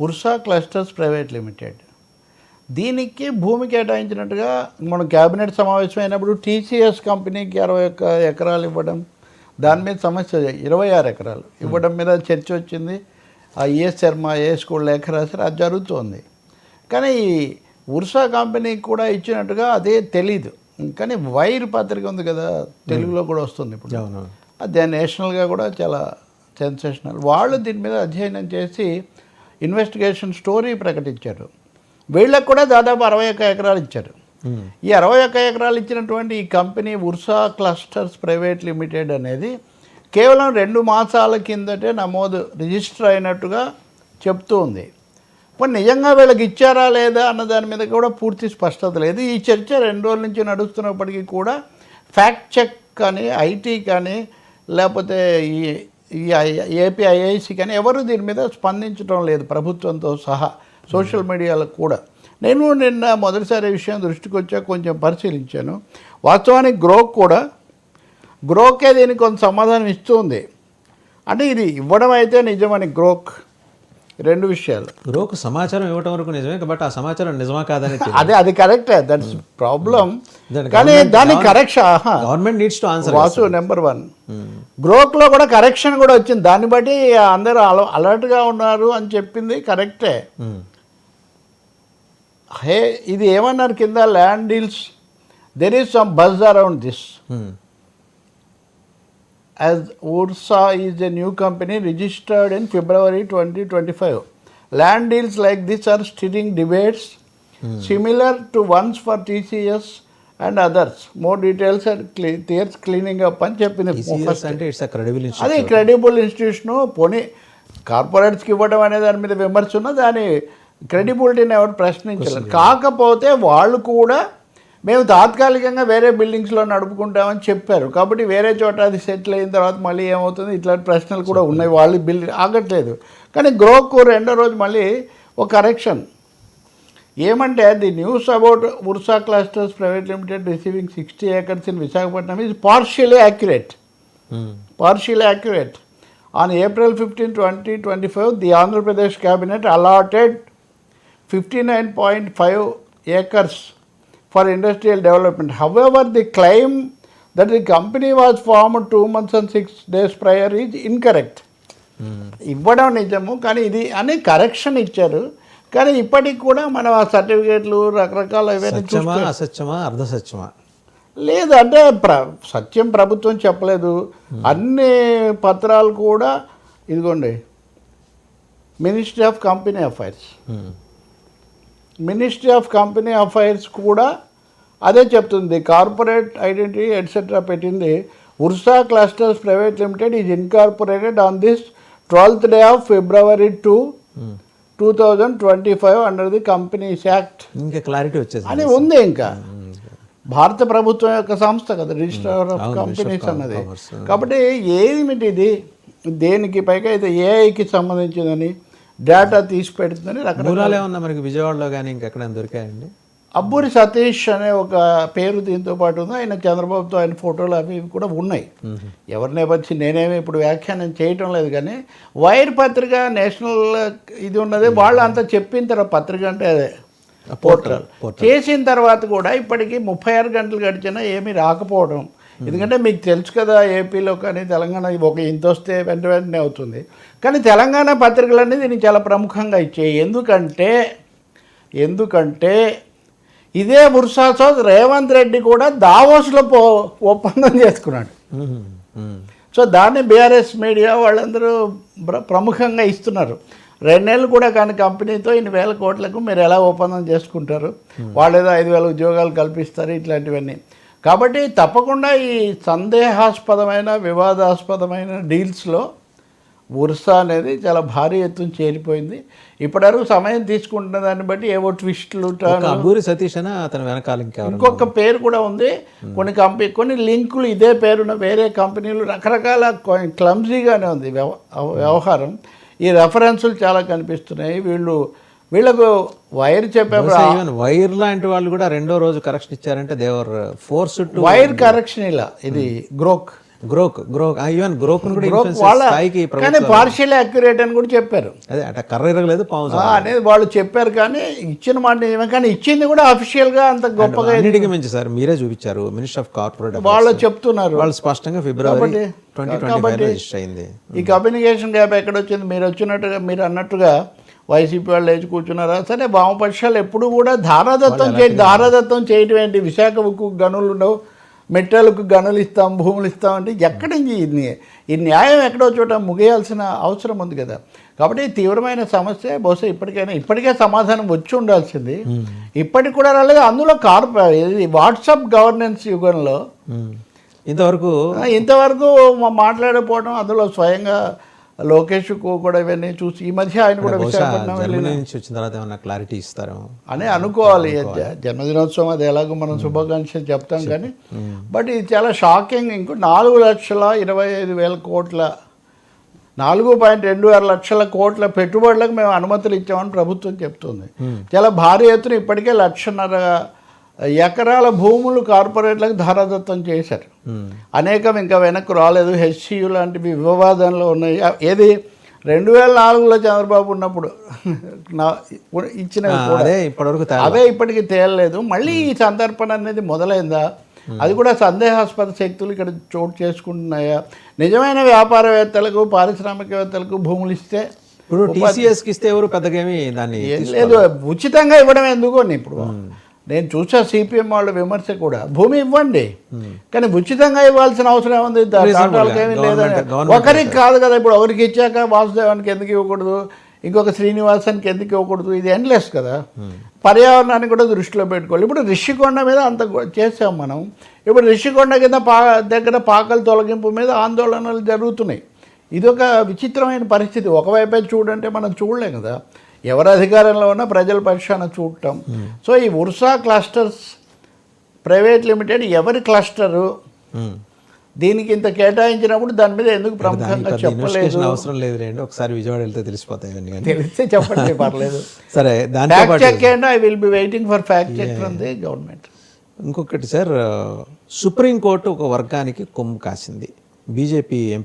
Ursa clusters private limited. దీనికి భూమి కేటాయించినట్టుగా మనం క్యాబినెట్ సమావేశం అయినప్పుడు టీసీఎస్ కంపెనీకి అరవై ఒక్క ఎకరాలు ఇవ్వడం దాని మీద సమస్య ఇరవై ఆరు ఎకరాలు ఇవ్వడం మీద చర్చ వచ్చింది. ఆ ఏ శర్మ ఏ స్కూల్ లేఖ రాశారు అది జరుగుతోంది. కానీ ఈ ఉర్సా కంపెనీకి కూడా ఇచ్చినట్టుగా అదే తెలీదు. కానీ వైర్ పత్రిక ఉంది కదా తెలుగులో కూడా వస్తుంది ఇప్పుడు. అది నేషనల్గా కూడా చాలా సెన్సేషనల్. వాళ్ళు దీని మీద అధ్యయనం చేసి ఇన్వెస్టిగేషన్ స్టోరీ ప్రకటించారు. వీళ్ళకి కూడా దాదాపు అరవై ఒక్క ఎకరాలు ఇచ్చారు. మ్మ్. ఈ అరవై ఒక్క ఎకరాలు ఇచ్చినటువంటి ఈ company Ursa clusters private limited అనేది కేవలం రెండు మాసాల కిందటే నమోదు రిజిస్టర్ అయినట్టుగా చెప్తూ ఉంది. మరి నిజంగా వీళ్ళకి ఇచ్చారా లేదా అన్న దాని మీద కూడా పూర్తి స్పష్టత లేదు. ఈ చర్చ రెండు రోజుల నుంచి నడుస్తున్నప్పటికీ కూడా ఫ్యాక్ట్ చెక్ కానీ ఐటీ కానీ లేకపోతే ఈ ఏపీ ఐఐసి కానీ ఎవరు దీని మీద స్పందించడం లేదు ప్రభుత్వంతో సహా సోషల్ మీడియాలో కూడా. నేను నిన్న మొదటిసారి విషయం దృష్టికి వచ్చా కొంచెం పరిశీలించాను. వాస్తవానికి గ్రోక్ కూడా గ్రోకే దీనికి కొంత సమాధానం ఇస్తుంది. అంటే ఇది ఇవ్వడం అయితే నిజమని గ్రోక్ రెండు విషయాలు. గ్రోకు సమాచారం ఇవ్వటం వరకు నిజమే బట్ ఆ సమాచారం నిజమా కాదని అదే అది కరెక్టే. దట్స్ ప్రాబ్లం దానికి కానీ దాని correction government needs to answer Vasu number one గ్రోక్లో కూడా కరెక్షన్ కూడా వచ్చింది. దాన్ని బట్టి అందరూ అల అలర్ట్గా ఉన్నారు అని చెప్పింది కరెక్టే. హే ఇది ఏమన్నారు కింద? Land deals there is some buzz around this as Ursa is a new company registered in February 2025. Land deals like this are stirring debates similar to ones for TCS and others. More details are cle- there's cleaning up అని చెప్పింది అంటే it's credible అది credible institution పోనీ కార్పొరేట్స్కి ఇవ్వడం అనే దాని మీద విమర్శ ఉన్న దాని క్రెడిబిలిటీని ఎవరు ప్రశ్నించలేదు కాకపోతే వాళ్ళు కూడా మేము తాత్కాలికంగా వేరే బిల్డింగ్స్లో నడుపుకుంటామని చెప్పారు. కాబట్టి వేరే చోట అది సెటిల్ అయిన తర్వాత మళ్ళీ ఏమవుతుంది? ఇట్లాంటి ప్రశ్నలు కూడా ఉన్నాయి. వాళ్ళు బిల్ ఆగట్లేదు. కానీ గ్రోకు రెండో రోజు మళ్ళీ ఒక కరెక్షన్. ఏమంటే the news about Ursa clusters private limited receiving sixty acres in Visakhapatnam is partially accurate. Partially accurate. On April 15, 2025, the Andhra Pradesh cabinet allotted 59.5 acres for industrial development. However, the claim that the company was formed two months and six days prior is incorrect. ఇవ్వడం నిజము కానీ ఇది అని correction ఇచ్చారు. కానీ ఇప్పటికి కూడా మనం ఆ సర్టిఫికేట్లు రకరకాల సత్యమా అసత్యమా అర్ధ సత్యమా లేదు అంటే ప్ర సత్యం ప్రభుత్వం చెప్పలేదు. అన్ని పత్రాలు కూడా ఇదిగోండి ministry of company affairs ministry of company affairs కూడా అదే చెప్తుంది. కార్పొరేట్ ఐడెంటిటీ ఎట్సెట్రా పెట్టింది. Ursa clusters private limited is incorporated on this twelfth day of February two two thousand twenty five under the companies act. ఇంకా clarity వచ్చేసింది. అని ఉంది ఇంకా. భారత ప్రభుత్వం యొక్క సంస్థ కదా రిజిస్టర్ ఆఫ్ కంపెనీస్ అన్నది. కాబట్టి ఏమిటి ఇది దేనికి పైగా అయితే ఏఐకి సంబంధించిందని డేటా తీసి పెడుతుందని రకరకాల ఏమన్నా మనకి విజయవాడలో కానీ ఇంకెక్కడైనా దొరికాయండి? అబ్బూరి సతీష్ అనే ఒక పేరు దీంతో పాటు ఉంది. ఆయన చంద్రబాబుతో ఆయన ఫోటోలు అవి ఇవి కూడా ఉన్నాయి. ఎవరి నేపథ్యం నేనేమి ఇప్పుడు వ్యాఖ్యానం చేయటం లేదు కానీ వైర్ పత్రిక నేషనల్ ఇది ఉన్నది. వాళ్ళు అంతా చెప్పిన తర్వాత పత్రిక అంటే అదే. పోర్టల్. చేసిన తర్వాత కూడా ఇప్పటికీ ముప్పై ఆరు గంటలు గడిచినా ఏమీ రాకపోవడం. ఎందుకంటే మీకు తెలుసు కదా ఏపీలో కానీ తెలంగాణ ఒక ఇంత వస్తే వెంట వెంటనే అవుతుంది. కానీ తెలంగాణ పత్రికలు అనేది దీనికి చాలా ప్రముఖంగా ఇచ్చాయి. ఎందుకంటే ఎందుకంటే ఇదే బుర్సాతో రేవంత్ రెడ్డి కూడా దావోస్లో పో ఒప్పందం చేసుకున్నాడు. సో దాన్ని బీఆర్ఎస్ మీడియా వాళ్ళందరూ ప్ర- ప్రముఖంగా ఇస్తున్నారు. రెండేళ్ళు కూడా కానీ కంపెనీతో ఇన్ని వేల కోట్లకు మీరు ఎలా ఒప్పందం చేసుకుంటారు? వాళ్ళు ఏదో ఐదు వేల ఉద్యోగాలు కల్పిస్తారు ఇట్లాంటివన్నీ. కాబట్టి తప్పకుండా ఈ సందేహాస్పదమైన వివాదాస్పదమైన డీల్స్లో ఉర్సా అనేది చాలా భారీ ఎత్తున చేరిపోయింది. ఇప్పటివరకు సమయం తీసుకుంటున్న దాన్ని బట్టి ఏవో ట్విస్టులు ఒక అబ్బూరి సతీష్ అని అతని వెనకాల ఇంకొక పేరు కూడా ఉంది. కొన్ని కంపెనీ కొన్ని లింకులు ఇదే పేరున్న వేరే కంపెనీలు రకరకాల క్లమ్జీగానే ఉంది వ్యవ- వ్యవహారం. ఈ రెఫరెన్సులు చాలా కనిపిస్తున్నాయి. వీళ్ళు వీళ్ళకు వైర్ చెప్పేప్పుడు ఈవెన్ వైర్ లాంటి వాళ్ళు కూడా రెండో రోజు కరెక్షన్ ఇచ్చారంటే they were force to wire correction ఇలా. ఇది Grok. Grok Grok. Even Grok కానీ పార్షియల్ అక్యురేట్ అని కూడా చెప్పారు. అదే అట కర్ర ఇరగలేదు పాము అనేది వాళ్ళు చెప్పారు కానీ ఇచ్చిన మాట నిజమే కానీ ఇచ్చింది కూడా అఫీషియల్గా అంత గొప్పగా అన్నిటికీ మించి సార్ మీరే చూపించారు మినిస్టర్ ఆఫ్ కార్పొరేట్ వాళ్ళు చెప్తున్నారు. వాళ్ళు స్పష్టంగా ఫిబ్రవరి ట్వంటీ ట్వంటీ అయింది. ఈ కమ్యూనికేషన్ గ్యాప్ ఎక్కడ వచ్చింది? మీరు వచ్చినట్టుగా మీరు అన్నట్టుగా వైసీపీ వాళ్ళు లేచి కూర్చున్నారా? సరే వామపక్షాలు ఎప్పుడు కూడా ధారాదత్తం చేయ ధారాదత్తం చేయటం ఏంటి? విశాఖ ఉక్కు గనులు ఉండవు మెట్టెలకు గనులు ఇస్తాం భూములు ఇస్తాం అంటే ఎక్కడి నుంచి ఈ న్యా- ఈ న్యాయం ఎక్కడో చోట ముగియాల్సిన అవసరం ఉంది కదా. కాబట్టి తీవ్రమైన సమస్య బహుశా ఇప్పటికైనా ఇప్పటికే సమాధానం వచ్చి ఉండాల్సింది. ఇప్పటికి కూడా రాలేదు. అందులో కార్ప వాట్సాప్ గవర్నెన్స్ యుగంలో. ఇంతవరకు ఇంతవరకు మాట్లాడకపోవడం అందులో స్వయంగా లోకేష్ కూడా ఇవన్నీ చూసి ఈ మధ్య ఆయన కూడా విశాఖపట్నం వెళ్ళి జర్మనీ నుంచి వచ్చిన తర్వాత ఏమన్నా క్లారిటీ ఇస్తారేమో? అని అనుకోవాలి జన్మదినోత్సవం అది ఎలాగో మనం శుభాకాంక్షలు చెప్తాం కానీ బట్ ఇది చాలా షాకింగ్ ఇంకో నాలుగు లక్షల ఇరవై ఐదు వేల కోట్ల నాలుగు పాయింట్ రెండు ఆరు లక్షల కోట్ల పెట్టుబడులకు మేము అనుమతులు ఇచ్చామని ప్రభుత్వం చెప్తుంది. చాలా భారీ ఎత్తున ఇప్పటికే లక్షన్నర ఎకరాల భూములు కార్పొరేట్లకు ధారాదత్తం చేశారు. ఉమ్. అనేకం ఇంకా వెనక్కు రాలేదు. హెచ్సియు లాంటివి వివాదంలో ఉన్నాయి. ఏది? రెండు వేల నాలుగులో చంద్రబాబు ఉన్నప్పుడు నా కూడా. అదే ఇప్పటివరకు అవే ఇప్పటికి తేలలేదు. మళ్ళీ ఈ సందర్పణ అనేది మొదలైందా? అది కూడా సందేహాస్పద శక్తులు ఇక్కడ చోటు చేసుకుంటున్నాయా? నిజమైన వ్యాపారవేత్తలకు పారిశ్రామికవేత్తలకు భూములు ఇస్తే ఇప్పుడు టీసీఎస్కి ఇస్తే ఎవరు పెద్దగా ఏమి దాన్ని లేదు. ఉచితంగా ఇవ్వడం ఎందుకు అని ఇప్పుడు నేను చూసా సిపిఎం వాళ్ళ విమర్శ కూడా భూమి ఇవ్వండి. కానీ ఉచితంగా ఇవ్వాల్సిన అవసరం ఏముంది? ఏమీ లేదని. ఒకరికి కాదు కదా ఇప్పుడు ఒకరికి ఇచ్చాక వాసుదేవానికి ఎందుకు ఇవ్వకూడదు? ఇంకొక శ్రీనివాసానికి ఎందుకు ఇవ్వకూడదు? ఇది ఎండ్లెస్ కదా. పర్యావరణాన్ని కూడా దృష్టిలో పెట్టుకోవాలి. ఇప్పుడు రిషికొండ మీద అంత చేసాం మనం. ఇప్పుడు రిషికొండ కింద పా దగ్గర పాకల తొలగింపు మీద ఆందోళనలు జరుగుతున్నాయి. ఇది ఒక విచిత్రమైన పరిస్థితి. ఒకవైపే చూడంటే మనం చూడలేం కదా. ఎవరు అధికారంలో ఉన్నా ప్రజల పక్షాన చూడటం. సో ఈ ఉర్సా క్లస్టర్స్ ప్రైవేట్ లిమిటెడ్ ఎవరి క్లస్టరు. దీనికి ఇంత కేటాయించినప్పుడు దాని మీద ఎందుకు ప్రముఖంగా చెప్పలేదు? అవసరం లేదు రండి ఒకసారి విజయవాడ వెళ్తే తెలిసిపోతాయి తెలిస్తే చెప్పండి పర్లేదు. సరే fact check and I will be waiting for fact check from the government ఇంకొకటి సార్ సుప్రీంకోర్టు ఒక వర్గానికి కొమ్ము కాసింది. BJP MP